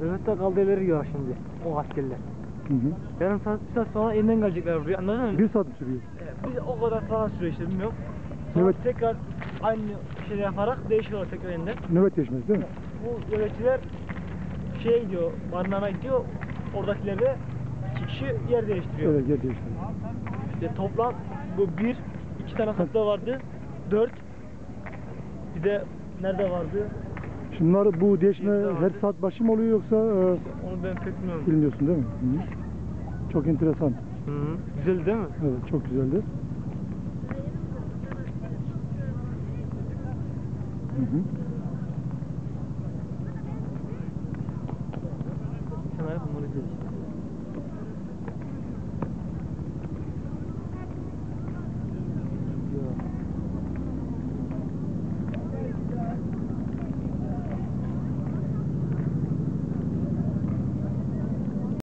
Nöbette kaldığı yere gidiyor şimdi o askerler. Hı hı. Yarım saat, bir saat sonra yeniden gelecekler buraya anladın mı? Bir saat mi sürüyor? Evet, biz o kadar falan sürüyor işte bilmiyorum. Sonra Evet. tekrar aynı şey yaparak değişiyorlar tekrar yeniden. Nöbet değişmez değil mi? Bu nöbetçiler şeye gidiyor, barınağına gidiyor. Oradakiler de iki kişi yer değiştiriyor. Evet yer değişmez. İşte toplam bu bir, iki tane hatta vardı. Dört. Bir de nerede vardı? Şunlar bu değişme her saat başı mı oluyor yoksa e, Onu ben pek bilmiyorum. bilmiyorsun değil mi? Hı. Çok enteresan. Hı -hı. Güzel değil mi? Evet çok güzeldi. Hı hı. Sen bunları